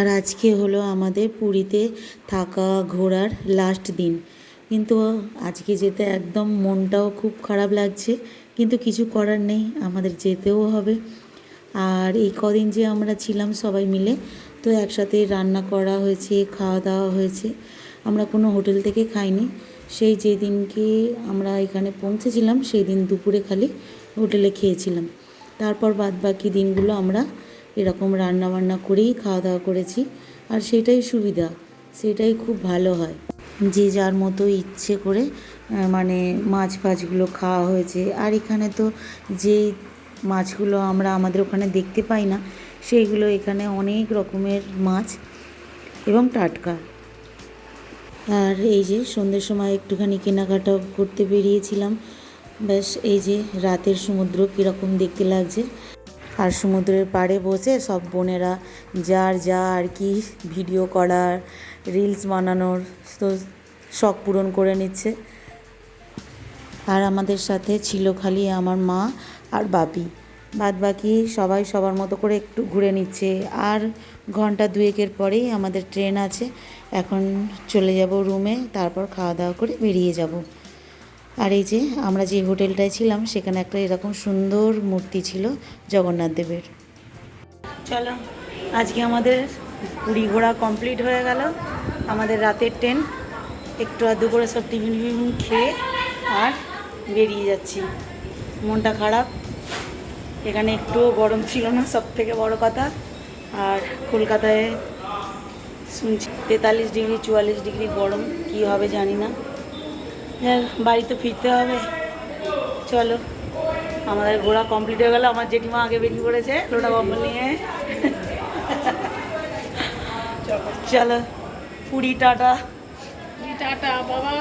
আর আজকে হলো আমাদের পুরীতে থাকা ঘোরার লাস্ট দিন। কিন্তু আজকে যেতে একদম মনটাও খুব খারাপ লাগছে, কিন্তু কিছু করার নেই, আমাদের যেতেও হবে। আর এই কদিন যে আমরা ছিলাম সবাই মিলে, তো একসাথে রান্না করা হয়েছে, খাওয়া দাওয়া হয়েছে, আমরা কোনো হোটেল থেকে খাইনি। সেই যেদিনকে আমরা এখানে পৌঁছেছিলাম, সেই দিন দুপুরে খালি হোটেলে খেয়েছিলাম। তারপর বাদ বাকি দিনগুলো আমরা এরকম রান্না বান্না করেই খাওয়া দাওয়া করেছি, আর সেটাই সুবিধা, সেটাই খুব ভালো হয়। যে যার মতো ইচ্ছে করে মানে মাছ ফাছগুলো খাওয়া হয়েছে। আর এখানে তো যেই মাছগুলো আমরা আমাদের ওখানে দেখতে পাই না সেইগুলো এখানে অনেক রকমের মাছ এবং টাটকা। আর এই যে সন্ধ্যের সময় একটুখানি কেনাকাটা করতে বেরিয়েছিলাম, ব্যাস এই যে রাতের সমুদ্র কীরকম দেখতে লাগছে। আর সমুদ্রের পাড়ে বসে সব বোনেরা যার যা আর কি ভিডিও করার রিলস বানানোর, তো শখ পূরণ করে নিচ্ছে। আর আমাদের সাথে ছিল খালি আমার মা আর বাপি। বাদ বাকি সবাই সবার মতো করে একটু ঘুরে নিচ্ছে। আর ঘণ্টা দুয়েকের পরেই আমাদের ট্রেন আছে। এখন চলে যাব রুমে তারপর খাওয়া দাওয়া করে বেরিয়ে যাব। আর এই যে আমরা যে হোটেলটায় ছিলাম, সেখানে একটা এরকম সুন্দর মূর্তি ছিল, জগন্নাথ দেবের। চলো, আজকে আমাদের পুরী ঘোরা কমপ্লিট হয়ে গেল। আমাদের রাতের ট্রেন একটু আধটু করে সব টিফিন ফিফিন খেয়ে আর বেরিয়ে যাচ্ছি। মনটা খারাপ। এখানে একটুও গরম ছিল না সব থেকে বড় কথা। আর কলকাতায় শুনছি তেতাল্লিশ ডিগ্রি, চুয়াল্লিশ ডিগ্রি গরম, কী হবে জানি না। বাড়িতে ফিরতে হবে। চলো, আমাদের ঘোরা কমপ্লিট হয়ে গেলো। আমার জেঠিমা আগে বেরিয়ে পড়েছে, লোটা বাবু নিয়ে। চলো, পুরী টাটা। টাটা, বাবা।